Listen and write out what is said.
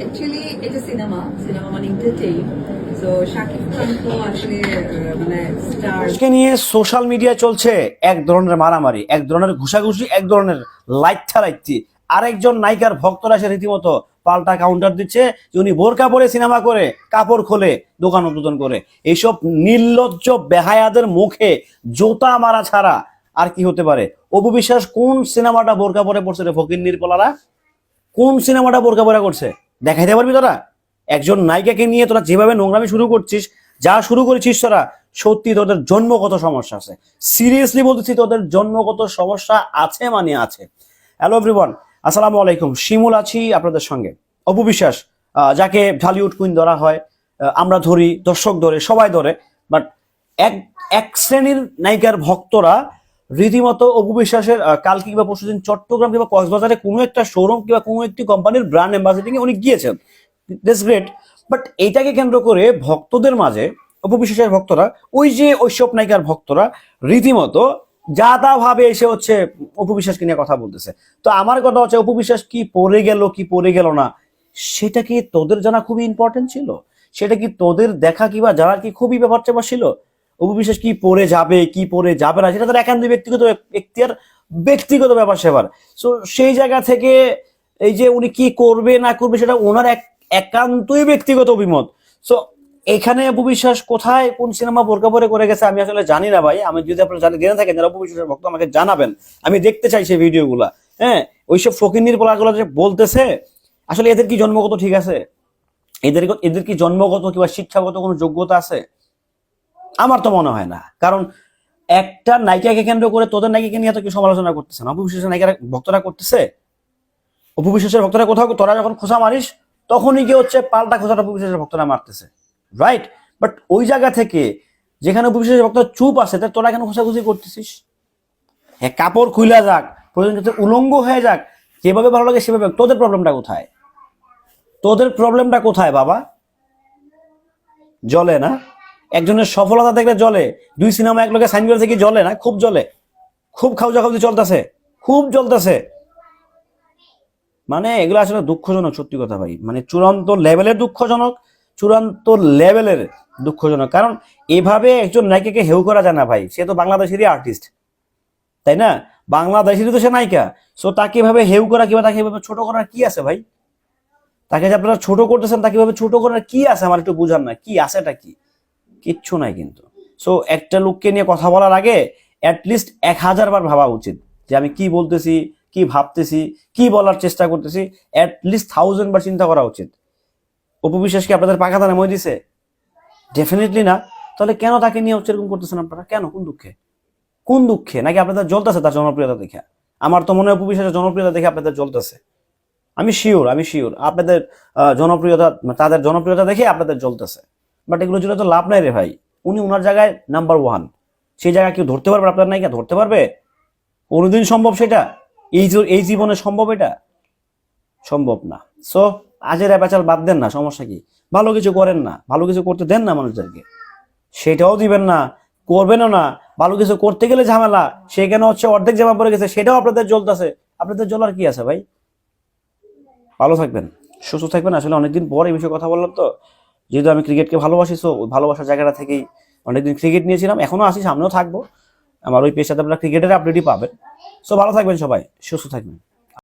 Actually এটা cinema cinema মানে entertain মানে নিয়ে সোশ্যাল মিডিয়া চলছে এক ধরনের মারামারি, এক ধরনের ঘুষাঘুষি, এক ধরনের লাইচ্ছা লাইচ্ছি আরেকজন নায়িকার ভক্তরা সে রীতিমতো পাল্টা কাউন্টার দিচ্ছে উনি বোরকা পরে সিনেমা করে, কাপড় খোলে, দোকান উদ্বোধন করে। এইসব নির্লজ্জ বেহায়াদের মুখে জোতা মারা ছাড়া আর কি হতে পারে? অপু বিশ্বাস, কোন সিনেমাটা বোরকা পরে পড়ছে রে ফকির নির্পলারা? কোন সিনেমাটা বোরকা পরে করছে? দেখাইতে পারবি তোরা? একজন নায়িকাকে নিয়ে তোরা যেভাবে নোংরামি শুরু করছিস, যা শুরু করেছিস তোরা, সত্যি তোদের জন্মগত সমস্যা আছে। সিরিয়াসলি বলতেছি, তোদের জন্মগত সমস্যা আছে মানে আছে। হ্যালো এভরিওয়ান আসসালামু আলাইকুম। শিমুল আছি আপনাদের সঙ্গে। অপু বিশ্বাস যাকে ঢালিউড কুইন ধরা হয় আমরা ধরি, দর্শক ধরে, সবাই ধরে বাট এক এক শ্রেণির নায়িকার ভক্তরা রীতিমতো অপু বিশ্বাসের কাল কিংবা পরশুদিন চট্টগ্রাম কিংবা কক্সবাজারে কোনো একটা শোরুম কিংবা কোনো একটি কোম্পানির ব্র্যান্ড অ্যাম্বাসিডিং এ উনি গিয়েছেন। দ্যাটস গ্রেট বাট এইটাকে কেন্দ্র করে ভক্তদের মাঝে, অপু বিশ্বাসের ভক্তরা, ওই যে ঐসব নায়িকার ভক্তরা, রীতিমতো যা তা ভাবে এসে হচ্ছে অপু বিশ্বাসকে নিয়ে কথা বলতেছে। তো আমার কথা হচ্ছে, অপু বিশ্বাস কি পড়ে গেল, কি পড়ে গেল না? সেটা কি তোদের জানা খুবই ইম্পর্টেন্ট ছিল? সেটা কি তোদের দেখা কিংবা জানার কি খুবই ব্যাপার চেপার ছিল? অপু বিশ্বাস কি পরে যাবে, কি পরে যাবে না, সেটা তার একান্ত ব্যক্তিগত ব্যক্তির ব্যক্তিগত ব্যাপার সেবার। সো সেই জায়গা থেকে এই যে উনি কি করবে, না করবে, সেটা ওনার এক, একান্তই ব্যক্তিগত অভিমত সো এখানে অপু বিশ্বাস কোথায়, কোন সিনেমা বোরকা পরে করে গেছে, আমি আসলে জানি না ভাই। আমি যদি আপনারা জানি, জেনে থাকেন যারা অপু বিশ্বাসের ভক্ত আমাকে জানাবেন। আমি দেখতে চাই সেই ভিডিওগুলা। হ্যাঁ ওইসব ফকিন্নির পোলাগুলো যে বলতেছে, আসলে এদের কি জন্মগত ঠিক আছে? এদের এদের কি জন্মগত কিংবা শিক্ষাগত কোনো যোগ্যতা আছে? আমার তো মনে হয় না। কারণ একটা নায়িকাকে কেন্দ্র করে তোদের নায়িকাকে নিয়ে তো কি সমালোচনা করতেছে না। অপু বিশ্বাসের নায়িকারা ভক্তরা করতেছে। অপু বিশ্বাসের ভক্তরা কোথাও তোরা যখন খোঁচা মারিস, তখনই গিয়ে হচ্ছে পাল্টা খোঁচাটা অপু বিশ্বাসের ভক্তরা মারতেছে। রাইট বাট ওই জায়গা থেকে যেখানে অপু বিশ্বাসের ভক্তরা চুপ আছে, তা তোরা কেন খোঁচাখুচি করতেছিস? হ্যাঁ কাপড় খুইলা যাক, প্রয়োজন ক্ষেত্রে উলঙ্গ হয়ে যাক, যেভাবে ভালো লাগে সেভাবে। তোদের প্রবলেমটা কোথায়? তোদের প্রবলেমটা কোথায়, বাবা? জলে না? একজনের সফলতা দেখলে জলে দুই সিনেমা এক লোকে সাইন করে থেকে জলে না, খুব জলে খুব খাউজা খাউজি চলতেছে, খুব চলতেছে মানে এগুলো আসলে দুঃখজনক, সত্যি কথা ভাই। মানে চূড়ান্ত লেভেলের দুঃখজনক, চূড়ান্ত লেভেলের দুঃখজনক। কারণ এভাবে একজন নায়িকাকে হেউ করা যায় না ভাই, সে তো বাংলাদেশেরই আর্টিস্ট তাই না? বাংলাদেশেরই তো সে নায়িকা। সো তাকে এভাবে হেউ করা কিংবা তাকে এভাবে ছোট করার কি আছে ভাই? তাকে যে আপনারা ছোট করতেছেন, তাকে এভাবে ছোট করার কি আছে? আমার একটু বুঝান না, কি আছেটা কি? কিচ্ছু নাই কিন্তু। সো একটা লোককে নিয়ে কথা বলার আগে অ্যাটলিস্ট এক হাজার বার ভাবা উচিত যে আমি কি বলতেছি, কি ভাবতেছি, কি বলার চেষ্টা করতেছি অ্যাটলিস্ট থাউজেন্ড বার চিন্তা করা উচিত। উপবিশ্বাস কি আপনাদের পাকা দানা মই দিছে? ডেফিনেটলি না। তাহলে কেন তাকে নিয়ে হচ্ছে এরকম করতেছেন আপনারা? কেন? কোন দুঃখে? কোন দুঃখে? নাকি আপনাদের জ্বলতেছে তার জনপ্রিয়তা দেখে? আমার তো মনে হয় উপবিশ্বাসের জনপ্রিয়তা দেখে আপনাদের জ্বলতেছে। আমি শিওর আমি শিওর আপনাদের জনপ্রিয়তা, তাদের জনপ্রিয়তা দেখে আপনাদের জ্বলতেছে। বাট এগুলো জুড়ে তো লাভ নাই রে ভাই। উনি ওনার জায়গায় নাম্বার ওয়ান সেই জায়গায় কেউ ধরতে পারবে আপনার নায়িকা? ধরতে পারবে? কোনোদিন সম্ভব সেটা? এই এই জীবনে সম্ভব এটা? সম্ভব না। সো আজের অ্যাপাচাল বাদ দেন না, সমস্যা কি? ভালো কিছু করেন না, ভালো কিছু করতে দেন না মানুষদেরকে। সেটাও দিবেন না, করবেনও না। ভালো কিছু করতে গেলে ঝামেলা সেখানে হচ্ছে অর্ধেক জামা পড়ে গেছে, সেটাও আপনাদের জ্বলতেছে। আপনাদের জ্বলার কি আছে ভাই? ভালো থাকবেন, সুস্থ থাকবেন। আসলে অনেকদিন পর এই বিষয়ে কথা বললাম তো। যেহেতু আমি ক্রিকেটকে ভালোবাসি সো ভালোবাসার জায়গাটা থেকেই অনেকদিন ক্রিকেট নিয়েছিলাম। এখনও আসি সামনেও থাকব। আমার ওই পেশাতে আপনারা ক্রিকেটের আপডেটই পাবেন। সো ভালো থাকবেন সবাই, সুস্থ থাকবেন।